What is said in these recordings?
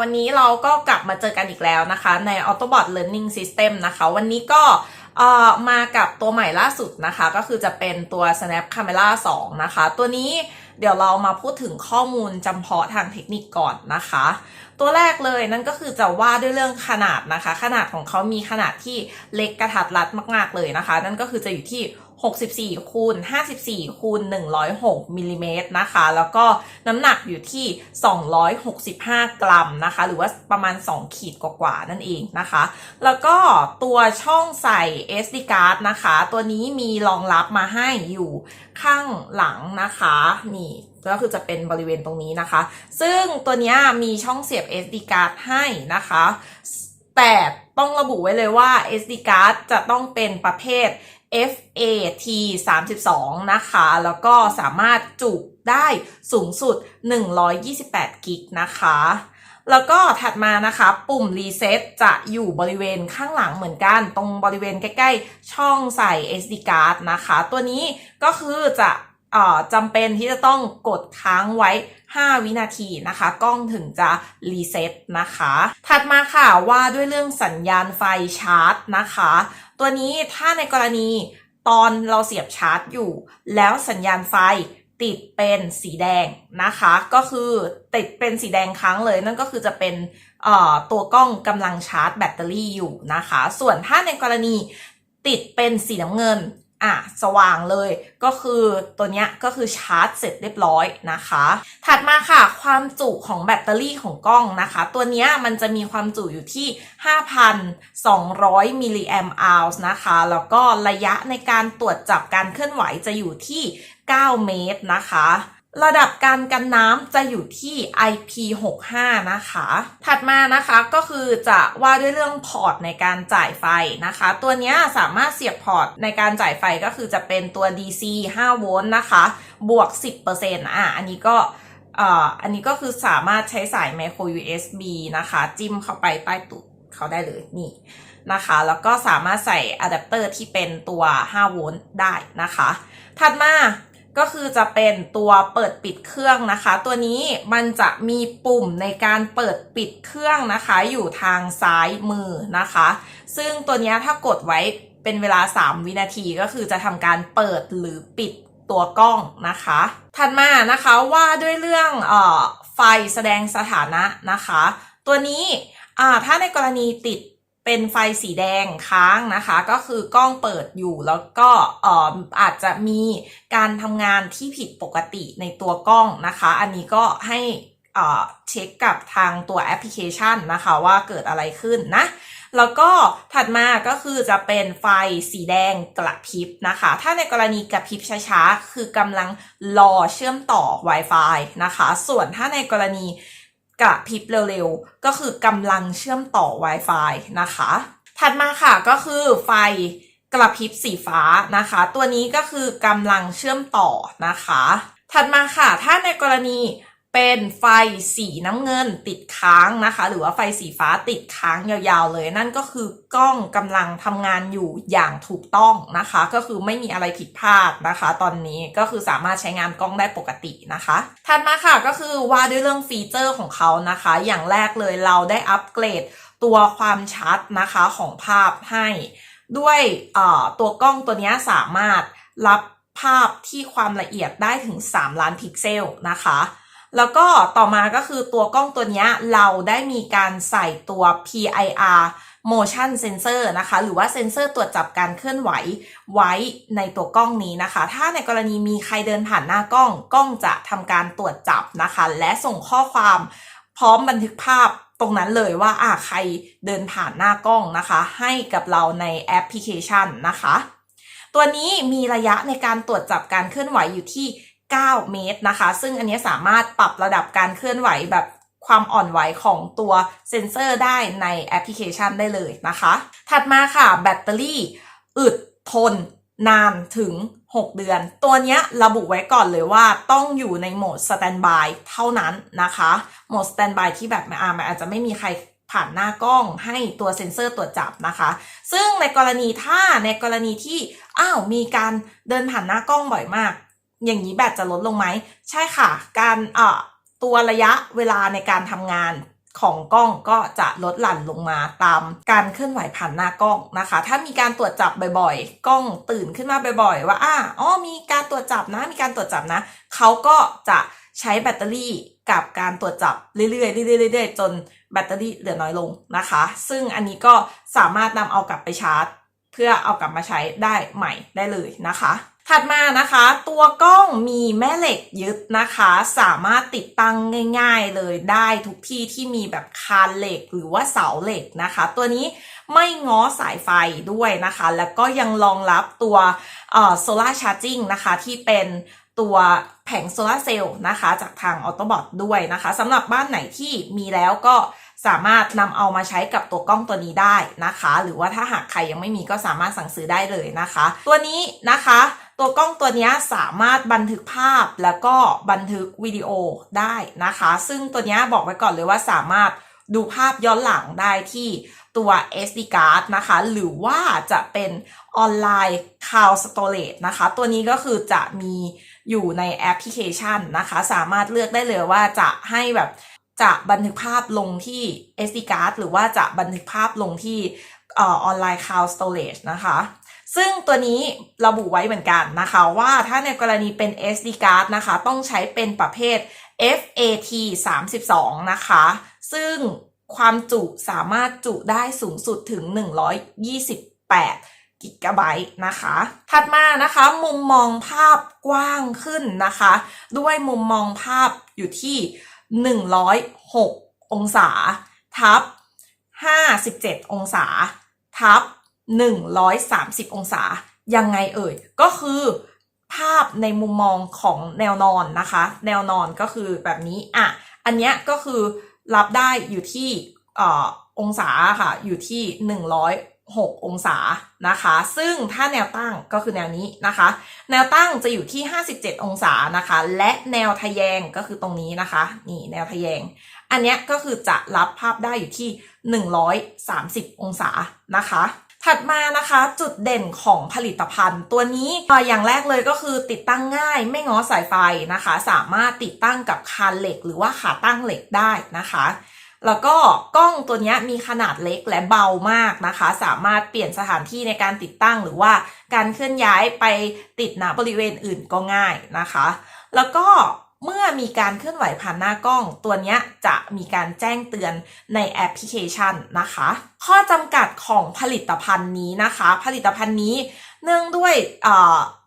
วันนี้เราก็กลับมาเจอกันอีกแล้วนะคะ ใน Autobot Learning System นะคะ วันนี้ก็เอ่อมากับตัวใหม่ล่าสุดนะคะ ก็คือจะเป็นตัว Snap Camera 2 นะคะ ตัวนี้เดี๋ยวเรามาพูดถึงข้อมูลจำเพาะทางเทคนิคก่อนนะคะตัวแรกเลยนั่นก็คือจะว่าด้วยเรื่องขนาดนะคะ ขนาดของเขามีขนาดที่เล็กกระทัดรัดมาก ๆ เลยนะคะ นั่นก็คือจะอยู่ที่64คูณ54คูณ106มิลลิเมตรนะคะ แล้วก็น้ำหนักอยู่ที่ 265 กรัมนะคะ หรือว่าประมาณ 2 ขีดกว่าๆนั่นเองนะคะ แล้วก็ตัวช่องใส่ SD card นะคะ ตัวนี้มีรองรับมาให้อยู่ข้างหลังนะคะ นี่ ก็คือจะเป็นบริเวณตรงนี้นะคะ ซึ่งตัวนี้มีช่องเสียบ SD card ให้นะคะ แต่ต้องระบุไว้เลยว่า SD card จะต้องเป็นประเภท FAT 32 นะคะ แล้วก็สามารถจุได้สูงสุด 128 กิกนะคะ แล้วก็ถัดมานะคะ ปุ่มรีเซ็ตจะอยู่บริเวณข้างหลังเหมือนกัน ตรงบริเวณใกล้ ๆ ช่องใส่ SD card นะคะ ตัวนี้ก็คือจะ จำเป็นที่จะต้องกดค้างไว้ 5 วินาทีนะคะ กล้องถึงจะรีเซ็ตนะคะ ถัดมาค่ะว่าด้วยเรื่องสัญญาณไฟชาร์จนะคะ ตัวนี้ถ้าในกรณีตอนเราเสียบชาร์จอยู่ แล้วสัญญาณไฟติดเป็นสีแดงนะคะ ก็คือติดเป็นสีแดงค้างเลย นั่นก็คือจะเป็นตัวกล้องกำลังชาร์จแบตเตอรี่อยู่นะคะ ส่วนถ้าในกรณีติดเป็นสีน้ำเงิน อะสว่างเลยก็คือตัวเนี้ยก็คือชาร์จเสร็จเรียบร้อยนะคะ ถัดมาค่ะความจุของแบตเตอรี่ของกล้องนะคะ ตัวเนี้ยมันจะมีความจุอยู่ที่ 5,200มิลลิแอมป์อัลส์นะคะ แล้วก็ระยะในการตรวจจับการเคลื่อนไหวจะอยู่ที่ 9 เมตรนะคะ ระดับการกันน้ำจะอยู่ที่ IP65 นะคะ ถัดมานะคะก็คือจะว่าด้วยเรื่องพอร์ตในการจ่ายไฟนะคะ ตัวนี้สามารถเสียบพอร์ตในการจ่ายไฟก็คือจะเป็นตัว DC 5 โวลต์นะคะ บวก 10%อะอันนี้ก็อันนี้ก็คือสามารถใช้สาย micro USB นะคะ จิ้มเข้าไปใต้ตุดเขาได้เลยนี่นะคะ แล้วก็สามารถใส่อะแดปเตอร์ที่เป็นตัว 5 โวลต์ได้นะคะ ถัดมา ก็คือจะเป็นตัวเปิดปิดเครื่องนะคะ ตัวนี้มันจะมีปุ่มในการเปิดปิดเครื่องนะคะ อยู่ทางซ้ายมือนะคะ ซึ่งตัวนี้ถ้ากดไว้เป็นเวลา 3 วินาทีก็คือจะทำการเปิดหรือปิดตัวกล้องนะคะ ถัดมานะคะว่าด้วยเรื่องออไฟแสดงสถานะนะคะ ตัวนี้ถ้าในกรณีติด เป็นไฟสีแดงค้างนะคะ ก็คือกล้องเปิดอยู่แล้วก็เอ่ออาจจะมีการทำงานที่ผิดปกติในตัวกล้องนะคะ อันนี้ก็ให้เอ่อเช็คกับทางตัวแอปพลิเคชันนะคะว่าเกิดอะไรขึ้นนะ แล้วก็ถัดมาก็คือจะเป็นไฟสีแดงกระพริบนะคะ ถ้าในกรณีกระพริบช้าๆ คือกำลังรอเชื่อมต่อ Wi-Fi นะคะ ส่วนถ้าในกรณี กระพริบเร็วๆ ก็คือกำลังเชื่อมต่อ Wi-Fi นะคะ ถัดมาค่ะก็คือไฟกระพริบสีฟ้านะคะ ตัวนี้ก็คือกำลังเชื่อมต่อนะคะ ถัดมาค่ะ ถ้าในกรณี เป็นไฟสีน้ำเงินติดค้างนะคะ หรือว่าไฟสีฟ้าติดค้างยาวๆเลย นั่นก็คือกล้องกำลังทำงานอยู่อย่างถูกต้องนะคะ ก็คือไม่มีอะไรผิดพลาดนะคะ ตอนนี้ก็คือสามารถใช้งานกล้องได้ปกตินะคะ ถัดมาค่ะก็คือว่าด้วยเรื่องฟีเจอร์ของเขานะคะ อย่างแรกเลยเราได้อัปเกรดตัวความชัดนะคะของภาพให้ ด้วยตัวกล้องตัวนี้สามารถรับภาพที่ความละเอียดได้ถึง 3 ล้านพิกเซลนะคะ แล้วก็ต่อมาก็คือตัวกล้องตัวนี้เราได้มีการใส่ตัว PIR motion sensor นะคะ หรือว่าเซ็นเซอร์ตรวจจับการเคลื่อนไหวไว้ในตัวกล้องนี้นะคะ ถ้าในกรณีมีใครเดินผ่านหน้ากล้อง กล้องจะทำการตรวจจับนะคะ และส่งข้อความพร้อมบันทึกภาพตรงนั้นเลยว่าอ่าใครเดินผ่านหน้ากล้องนะคะ ให้กับเราในแอปพลิเคชันนะคะ ตัวนี้มีระยะในการตรวจจับการเคลื่อนไหวอยู่ที่ 9 เมตรนะคะ ซึ่งอันนี้สามารถปรับระดับการเคลื่อนไหวแบบความอ่อนไหวของตัวเซ็นเซอร์ได้ในแอปพลิเคชันได้เลยนะคะ ถัดมาค่ะแบตเตอรี่อึดทนนานถึง 6 เดือน ตัวนี้ระบุไว้ก่อนเลยว่าต้องอยู่ในโหมดสแตนบายเท่านั้นนะคะ โหมดสแตนบายที่แบบอ่ามอาจจะไม่มีใครผ่านหน้ากล้องให้ตัวเซ็นเซอร์ตรวจจับนะคะ ซึ่งในกรณีถ้าในกรณีที่ อ้าว มีการเดินผ่านหน้ากล้องบ่อยมาก อย่างนี้แบตจะลดลงไหม ใช่ค่ะ การเอ่อตัวระยะเวลาในการทำงานของกล้องก็จะลดหลั่นลงมาตามการเคลื่อนไหวผ่านหน้ากล้องนะคะ ถ้ามีการตรวจจับบ่อยๆ กล้องตื่นขึ้นมาบ่อยๆ ว่าอ่าอ๋อมีการตรวจจับนะ มีการตรวจจับนะ เขาก็จะใช้แบตเตอรี่กับการตรวจจับเรื่อยๆเรื่อยๆจนแบตเตอรี่เหลือน้อยลงนะคะ ซึ่งอันนี้ก็สามารถนำเอากลับไปชาร์จ เพื่อเอากลับมาใช้ได้ใหม่ได้เลยนะคะ ถัดมานะคะ ตัวกล้องมีแม่เหล็กยึดนะคะ สามารถติดตั้งง่าย ๆ เลยได้ทุกที่ที่มีแบบคานเหล็กหรือว่าเสาเหล็กนะคะ ตัวนี้ไม่ง้อสายไฟด้วยนะคะ แล้วก็ยังรองรับตัวโซลาร์ชาร์จิ่งนะคะที่เป็นตัวแผงโซลาเซลล์นะคะ จากทางออโตบอทด้วยนะคะสำหรับบ้านไหนที่มีแล้วก็สามารถนำเอามาใช้กับตัวกล้องตัวนี้ได้นะคะ หรือว่าถ้าหากใครยังไม่มีก็สามารถสั่งซื้อได้เลยนะคะ ตัวนี้นะคะ ตัวกล้องตัวนี้สามารถบันทึกภาพแล้วก็บันทึกวิดีโอได้นะคะ ซึ่งตัวนี้บอกไว้ก่อนเลยว่าสามารถดูภาพย้อนหลังได้ที่ตัว SD card นะคะ หรือว่าจะเป็นออนไลน์ Cloud Storage นะคะ ตัวนี้ก็คือจะมีอยู่ในแอปพลิเคชันนะคะ สามารถเลือกได้เลยว่าจะให้แบบจะบันทึกภาพลงที่ SD card หรือว่าจะบันทึกภาพลงที่ออนไลน์ Cloud Storage นะคะ ซึ่งตัวนี้ระบุไว้เหมือนกันนะคะ ว่าถ้าในกรณีเป็น SD card นะคะ ต้องใช้เป็นประเภท FAT 32 นะคะ ซึ่งความจุสามารถจุได้สูงสุดถึง 128 กิกะไบต์นะคะ ถัดมานะคะมุมมองภาพกว้างขึ้นนะคะ ด้วยมุมมองภาพอยู่ที่ 106 องศา ทับ 57 องศา ทับ 130 องศา ยังไงเอ่ย ก็คือภาพในมุมมองของแนวนอนนะคะ แนวนอนก็คือแบบนี้อะอันเนี้ยก็คือรับได้อยู่ที่อองศาค่ะ อยู่ที่ 106 องศานะคะ ซึ่งถ้าแนวตั้งก็คือแนวนี้นะคะ แนวตั้งจะอยู่ที่ 57 องศานะคะ และแนวทะแยงก็คือตรงนี้นะคะ นี่แนวทะแยง อันเนี้ยก็คือจะรับภาพได้อยู่ที่ 130 องศานะคะ ถัดมานะคะจุดเด่นของผลิตภัณฑ์ ตัวนี้อย่างแรกเลยก็คือติดตั้งง่ายไม่ง้อสายไฟนะคะ สามารถติดตั้งกับคานเหล็ก หรือว่าขาตั้งเหล็กได้นะคะแล้วก็กล้องตัวนี้มีขนาดเล็กและเบามากนะคะ สามารถเปลี่ยนสถานที่ในการติดตั้งหรือว่าการเคลื่อนย้ายไปติดณบริเวณอื่นก็ง่ายนะคะ แล้วก็ เมื่อมีการเคลื่อนไหวผ่านหน้ากล้อง ตัวนี้จะมีการแจ้งเตือนในแอปพลิเคชันนะคะ ข้อจำกัดของผลิตภัณฑ์นี้นะคะ ผลิตภัณฑ์นี้เนื่องด้วย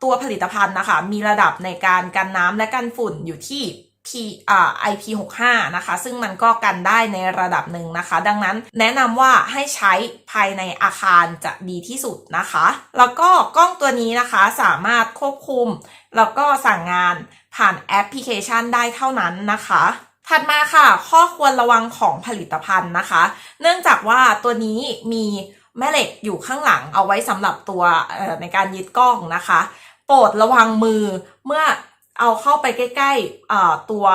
ตัวผลิตภัณฑ์นะคะ มีระดับในการกันน้ำและกันฝุ่นอยู่ที่ P อ่า IP65 นะคะ ซึ่งมันก็กันได้ในระดับหนึ่งนะคะ ดังนั้นแนะนำว่าให้ใช้ภายในอาคารจะดีที่สุดนะคะ แล้วก็กล้องตัวนี้นะคะสามารถควบคุม แล้วก็สั่งงานผ่านแอปพลิเคชันได้เท่านั้นนะคะถัดมาค่ะ ข้อควรระวังของผลิตภัณฑ์นะคะ เนื่องจากว่าตัวนี้มีแม่เหล็กอยู่ข้างหลังเอาไว้สำหรับตัวในการยึดกล้องนะคะ โปรดระวังมือเมื่อ เอาเข้าไปใกล้ๆตัว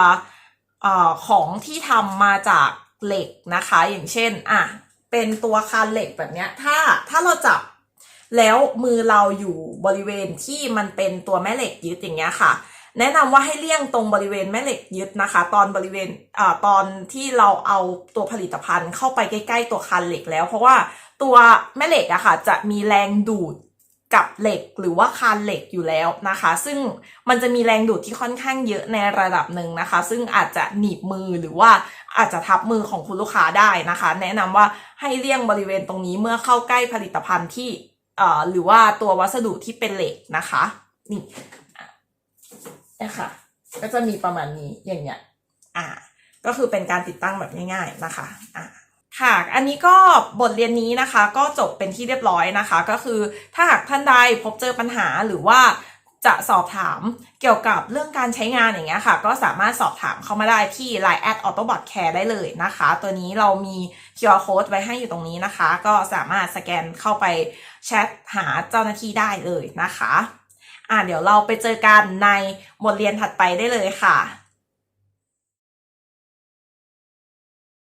อของที่ทำมาจากเหล็กนะคะ อย่างเช่นอะเป็นตัวคานเหล็กแบบเนี้ยถ้าถ้าเราจับแล้วมือเราอยู่บริเวณที่มันเป็นตัวแม่เหล็กยึดอย่างเงี้ยค่ะ แนะนำว่าให้เลี่ยงตรงบริเวณแม่เหล็กยึดนะคะ ตอนบริเวณอ่าตอนที่เราเอาตัวผลิตภัณฑ์เข้าไปใกล้ ๆ ตัวคานเหล็กแล้ว เพราะว่าตัวแม่เหล็กอะค่ะจะมีแรงดูด กับเหล็กหรือว่าคานเหล็กอยู่แล้วนะคะ ซึ่งมันจะมีแรงดูดที่ค่อนข้างเยอะในระดับหนึ่งนะคะ ซึ่งอาจจะหนีบมือหรือว่าอาจจะทับมือของคุณลูกค้าได้นะคะ แนะนำว่าให้เลี่ยงบริเวณตรงนี้เมื่อเข้าใกล้ผลิตภัณฑ์ที่เอ่อหรือว่าตัววัสดุที่เป็นเหล็กนะคะนี่นะคะก็จะมีประมาณนี้อย่างเงี้ยอ่า ก็คือเป็นการติดตั้งแบบง่าย ๆนะคะอ่า ค่ะ อันนี้ก็บทเรียนนี้นะคะ ก็จบเป็นที่เรียบร้อยนะคะ ก็คือถ้าหากท่านใดพบเจอปัญหาหรือว่าจะสอบถามเกี่ยวกับเรื่องการใช้งานอย่างเงี้ยค่ะ ก็สามารถสอบถามเข้ามาได้ที่ Line at Autobot Care ได้เลยนะคะ ตัวนี้เรามี QR code ไว้ให้อยู่ตรงนี้นะคะ ก็สามารถสแกนเข้าไปแชทหาเจ้าหน้าที่ได้เลยนะคะ อ่าเดี๋ยวเราไปเจอกันในบทเรียนถัดไปได้เลยค่ะ